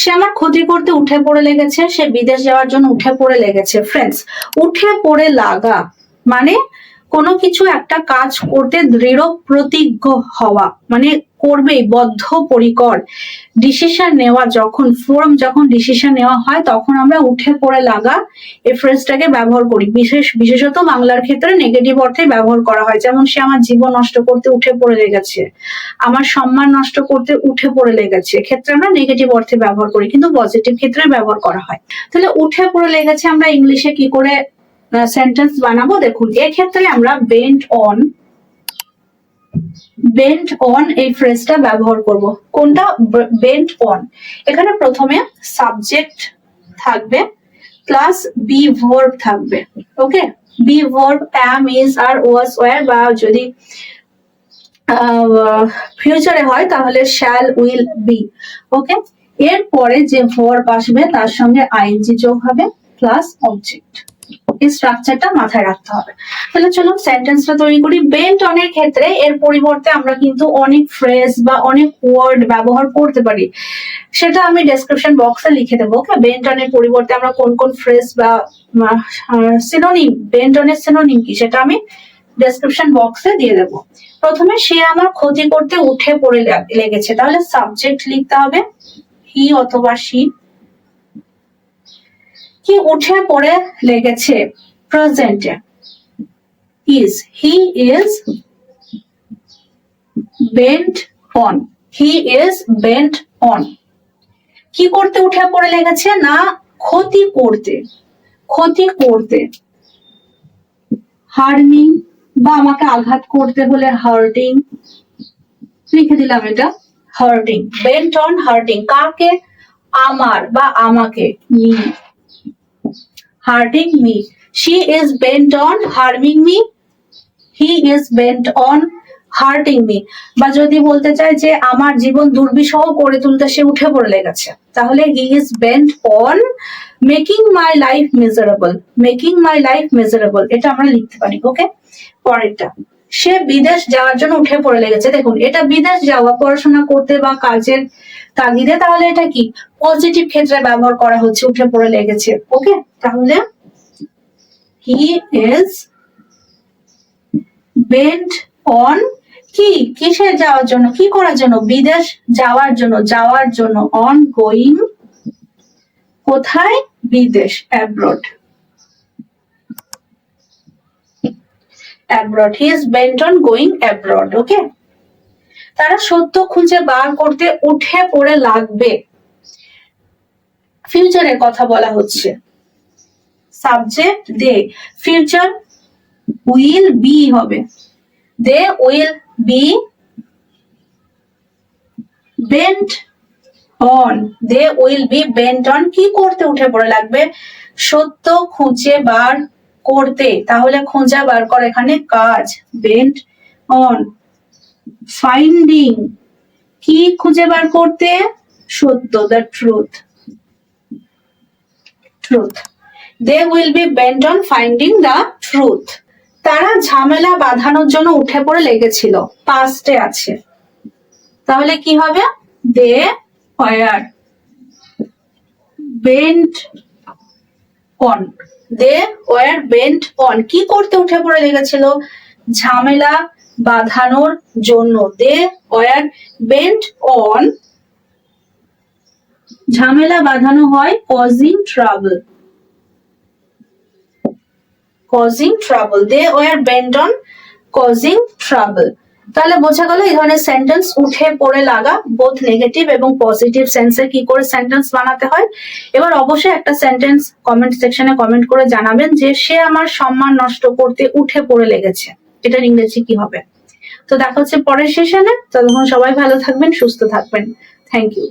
সে আমার ক্ষতি করতে উঠে পড়ে লেগেছে, সে বিদেশ যাওয়ার জন্য উঠে পড়ে লেগেছে। ফ্রেন্ডস উঠে পড়ে লাগা মানে কোনো কিছু একটা কাজ করতে দৃঢ় প্রতিজ্ঞ হওয়া মানে করবেই, বদ্ধ, পরিকর। ডিসিশন নেওয়া যখন ফোরাম যখন ডিসিশন নেওয়া হয়, তখন আমরা উঠে পড়ে লাগা এই ফ্রেজটাকে ব্যবহার করি। বিশেষ, বিশেষত বাংলার ক্ষেত্রে নেগেটিভ অর্থে ব্যবহার করা হয়। যেমন সে আমার জীবন নষ্ট করতে উঠে পড়ে লেগেছে, আমার সম্মান নষ্ট করতে উঠে পড়ে লেগেছে ক্ষেত্রে আমরা নেগেটিভ অর্থে ব্যবহার করি, কিন্তু পজিটিভ ক্ষেত্রে ব্যবহার করা হয়। তাহলে উঠে পড়ে লেগেছে আমরা ইংলিশে কি করে সেন্টেন্স বানাবো। দেখুন, এক্ষেত্রে আমরা বেন্ট অন বেন্ট অন এই ফ্রেজটা ব্যবহার করব। কোনটা? বেন্ট অন এখানে প্রথমে সাবজেক্ট থাকবে প্লাস বি ভার্ব থাকবে okay B verb am is are was were বা যদি ফিউচারে হয়, তাহলে শ্যাল উইল বি ওকে এরপরে যে ভার্ব আসবে, তার সঙ্গে আইএনজি যোগ হবে প্লাস অবজেক্ট এই স্ট্রাকচারটা মাথায় রাখতে হবে। তাহলে চলুন সেন্টেন্সটা তৈরি করি। বেন্ট অনের ক্ষেত্রে এর পরিবর্তে আমরা কিন্তু অনেক ফ্রেজ বা অনেক ওয়ার্ড ব্যবহার করতে পারি। সেটা আমি ডেসক্রিপশন বক্সে লিখে দেবো ওকে বেন্ট অনের পরিবর্তে আমরা কোন কোন ফ্রেজ বা সিনোনিম বেন্ট অনের সিনোনিম কি সেটা আমি ডেসক্রিপশন বক্সে দিয়ে দেবো। প্রথমে সে আমার ক্ষতি করতে উঠে পড়ে লাগ- লেগেছে। তাহলে সাবজেক্ট লিখতে হবে হি অথবা সি কি উঠে পড়ে লেগেছে প্রেজেন্টে is he is bent on he is bent on কি করতে উঠে পড়ে লেগেছে না ক্ষতি করতে? ক্ষতি করতে। হার্মিং বা আমাকে আঘাত করতে হলে হার্টিং লিখে দিলাম এটা। হার্টিং বেন্ট অন হার্টিং কাকে? আমার বা আমাকে me hurting me she is bent on harming me he is bent on hurting me বা যদি বলতে চাই যে আমার জীবন দুর্বিষহ করে তুলতে সে উঠে পড়ে লেগেছে তাহলে he is bent on making my life miserable making my life miserable এটা আমরা লিখতে পারি ওকে পরেরটা, সে বিদেশ যাওয়ার জন্য উঠে পড়ে লেগেছে। দেখুন, এটা বিদেশ যাওয়া, পড়াশোনা করতে বা কাজের তাগিদে তাহলে এটা কি? পজিটিভ ক্ষেত্রে ব্যবহার করা হচ্ছে, উঠে পড়ে লেগেছে। ওকে তাহলে হি ইজ বেন্ট অন কি? কিসে যাওয়ার জন্য? কি করার জন্য? বিদেশ যাওয়ার জন্য যাওয়ার জন্য অন গোয়িং কোথায়? বিদেশ abroad abroad he is bent on going abroad okay তারা সত্য খুঁজে বার করতে উঠে পড়ে লাগবে। ফিউচারের কথা বলা হচ্ছে। Subject they future will be হবে। They will be bent on they will be bent on কি করতে উঠে পড়ে লাগবে? সত্য খুঁজে বার করতে। তাহলে খোঁজা বার কর এখানে কাজ। বেন্ট অন ফাইন্ডিং কি খুঁজে বার করতে? সত্য the truth truth they will be bent on finding the truth তারা ঝামেলা বাঁধানোর জন্য উঠে পড়ে লেগেছিল পাস্টে আছে। তাহলে কি হবে? They were bent on they were bent on কি করতে উঠে পড়ে লেগেছিল? ঝামেলা বাঁধানোর জন্য দে ওয়ার বেন্ট অন। ঝামেলা বাঁধানো হয় causing trouble causing trouble they were bent on causing trouble তাহলে বোঝা গেল এই ধরনের সেন্টেন্স উঠে পড়ে লাগা বোথ নেগেটিভ এবং পজিটিভ সেন্সে কি করে সেন্টেন্স বানাতে হয়। এবার অবশ্যই একটা সেন্টেন্স কমেন্ট সেকশনে কমেন্ট করে জানাবেন যে সে আমার সম্মান নষ্ট করতে উঠে পড়ে লেগেছে। এটার ইংরেজি কি হবে? তো দেখা হচ্ছে পরের সেশনে ততক্ষণ সবাই ভালো থাকবেন সুস্থ থাকবেন। Thank you